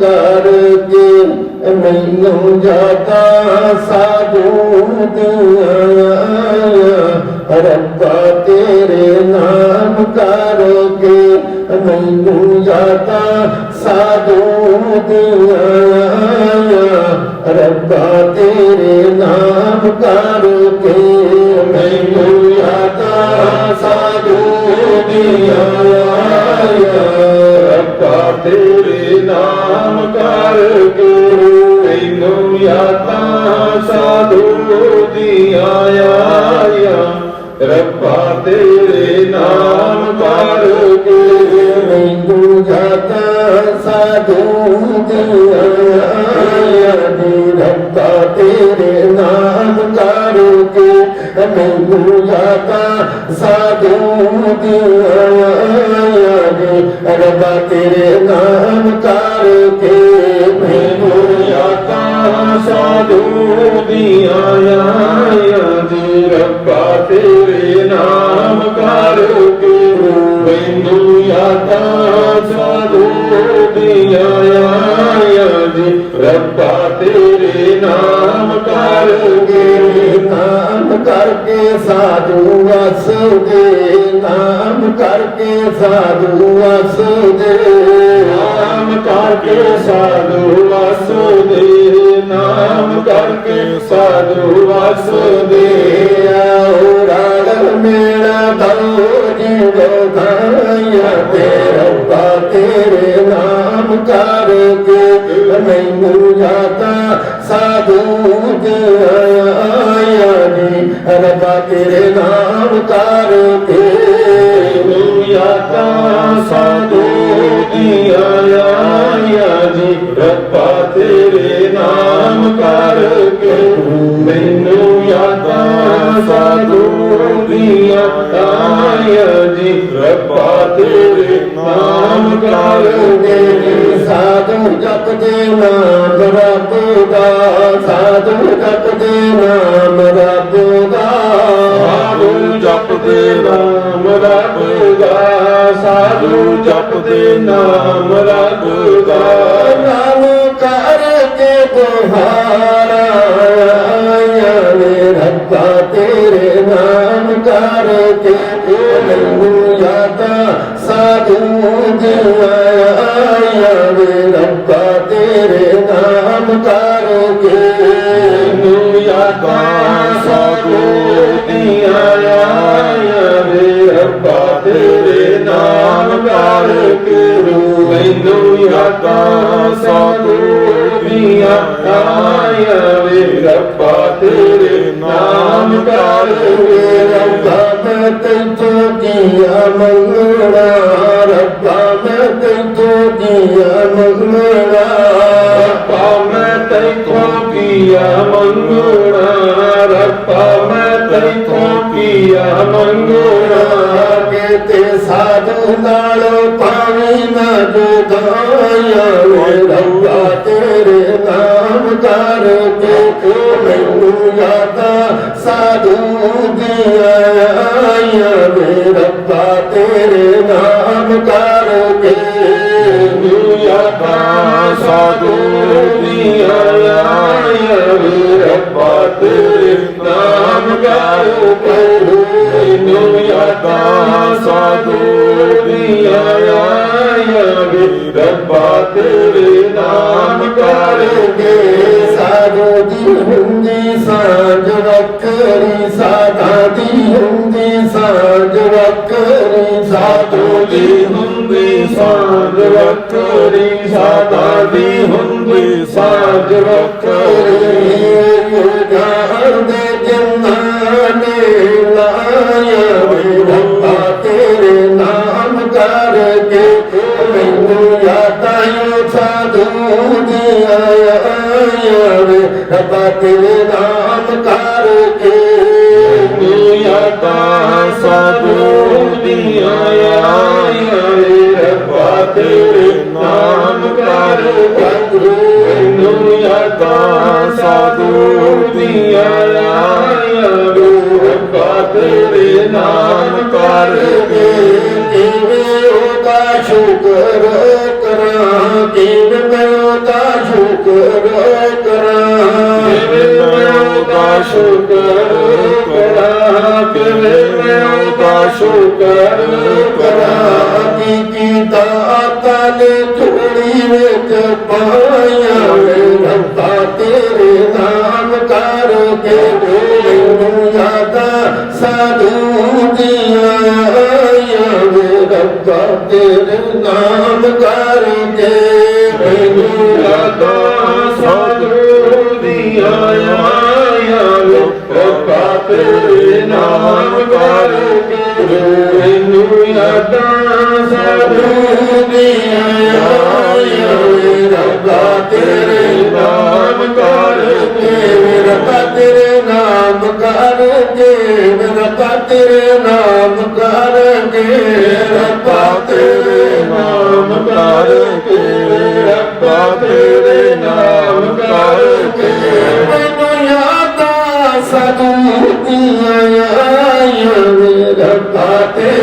ਕਰਕੇ ਮੈਨੂੰ ਜਾਤਾ ਸਾਧੂ ਰੱਬਾ ਤੇਰੇ ਨਾਮ ਕਰਕੇ ਮੈਨੂੰ ਜਾਤਾ ਸਾਧੂ ਰੱਬਾ ਤੇਰੇ ਨਾਮ ਕਰਕੇ ਮੈਨੂੰ ਜਾਤਾ ਸਾਧੂ ਦਿਆ ਨਾਮ ਕਰਕੇ ਮੈਨੂੰ ਯਾਦਾਂ ਸਾਧੂ ਦੀਆਂ ਆਇਆ। ਰੱਬਾ ਤੇਰੇ ਨਾਮ ਕਰਕੇ ਮੈਨੂੰ ਜਾਤਾ ਸਾਧੂ ਦਿਆ ਰੱਬਾ ਤੇਰੇ ਨਾਮ ਕਰਕੇ ਮੈਨੂੰ ਜਾਤਾ ਸਾਧੂ ਦਿਆ ਰੱਬਾ ਤੇਰੇ ਨਾਮ ਕਰਕੇ ਕੇ ਸਾਧੂ ਵਸਦੇ ਨਾਮ ਕਰਕੇ ਸਾਧੂ ਵਸਦੇ ਨਾਮ ਕਰਕੇ ਸਾਧੂ ਵਸਦੇ ਨਾਮ ਕਰਕੇ ਸਾਧੂ ਵਸਦੇ ਆਓ ਕਰਕੇ ਸਾਧੂ ਜਪਦੇ ਨਾਮ ਰੱਬ ਦਾ ਸਾਧੂ ਜਪਦੇ ਨਾਮ ਰੱਬ ਦਾ। ਸਾਧੂ ਜਪਦੇ ਨਾਮ ਰੱਬ ਦਾ ਸਾਧੂ ਜਪਦੇ ਨਾਮ ਰੱਬ ਦਾ। ਨਾਮ ਕਰਕੇ ਬੁਹਾਰਾ ਆਇਆ ਵੇ ਰੱਬਾ ਤੇਰੇ ਨਾਮ ਕਰਕੇ ਮੈਨੂੰ ਵੇ ਰੱਬਾ ਤੇਰੇ ਨਾਮ ਕਰਕੇ ਰੱਬਾ ਮੈਂ ਤੈਨੂੰ ਜੀਆ ਮੰਗਣਾ। ਰੱਬਾ ਮੈਂ ਤੈਨੂੰ ਜੀਆ ਮੰਗਣਾ। ਰੱਬਾ ਮੈਂ ਤੈਥੋਂ ਕੀਆ ਮੰਗਣਾ। ਰੱਬਾ ਮੈਂ ਤੈਥੋਂ ਕੀਆ ਮੰਗਣਾ। ਕੇ ਤੇ ਸਾਧੂ ਨਾਲ ਪਾਣੀ ਨਾ ਜੁਦਾਇਆ ਨਾਮ ਕਰਕੇ ਮੈਨੂੰ ਯਾਦਾ ਸਾਧੂ ਦੀਆਂ ਆਇਆ ਵੇ ਰੱਬਾ ਤੇਰੇ ਨਾਮ ਕਰਕੇ। ਮੈਨੂੰ ਯਾਦਾਂ ਸਾਧੂ ਦੀਆਂ ਆਇਆ ਵੇ ਰੱਬਾ ਤੇਰੇ ਨਾਮ ਕਰਕੇ। ਮੈਨੂੰ ਯਾਦਾਂ ਸਾਧੂ ਦੀਆਂ ਆਇਆ ਵੇ ਰੱਬਾ ਤੇਰੇ ਨਾਮ ਕਰਕੇ। ਸਾਧੂ ਦੀ ਹੁੰਦੀ ਸਾਂਝ ਵੱਖਰੀ, ਸਾਧਾ ਦੀ ਹੁੰਦੀ ਸਾਂਝ ਵੱਖਰੀ, ਸਾਧੂ ਦੀ ਹੁੰਦੀ ਸਾਂਝ ਵਕਰੀ ਸਾਧਾ ਦੀ ਹੁੰਦੀ ਸਾਂਝ ਵਕਰੀ ਜਾਣ ਦੇ ਜੰਨਾਂ ਨੇ ਲਾਇਆ ਵੇ, ਰੱਬਾ ਤੇਰੇ ਨਾਮ ਕਰਕੇ ਮੈਨੂੰ ਯਾਦਾਂ ਸਾਧੂ ਦੀ ਆਇਆ ਵੇ ਰੱਬਾ ਤੇਰੇ ਨਾਮ ਕਰਕੇ। ਮੈਨੂੰ ਯਾਦਾਂ ਸਾਧੂ ਦੀਆਂ ਆਇਆ ਵੇ ਰੱਬਾ ਤੇਰੇ ਨਾਮ ਕਰਕੇ। ਮੈਨੂੰ ਯਾਦਾਂ ਸਾਧੂ ਦੀਆਂ ਆਇਆ ਵੇ ਰੱਬਾ ਤੇਰੇ ਨਾਮ ਕਰਕੇ। گيتا تال ٿوري پيا پايا لتا تيري نام ساڌو ڪيئن آهيان ديا گا تيري نام ਨਾਮ ਕਰਕੇ ਮੈਨੂੰ ਯਾਦਾਂ ਸਾਧੂ ਦੀਆਂ ਆਇਆ ਰੱਬਾ ਤੇਰੇ ਨਾਮ ਕਰਕੇ ਰੱਬਾ ਤੇਰੇ ਨਾਮ ਕਰਕੇ ਰੱਬਾ ਤੇਰੇ ਨਾਮ ਰੱਬਾ ਤੇਰੇ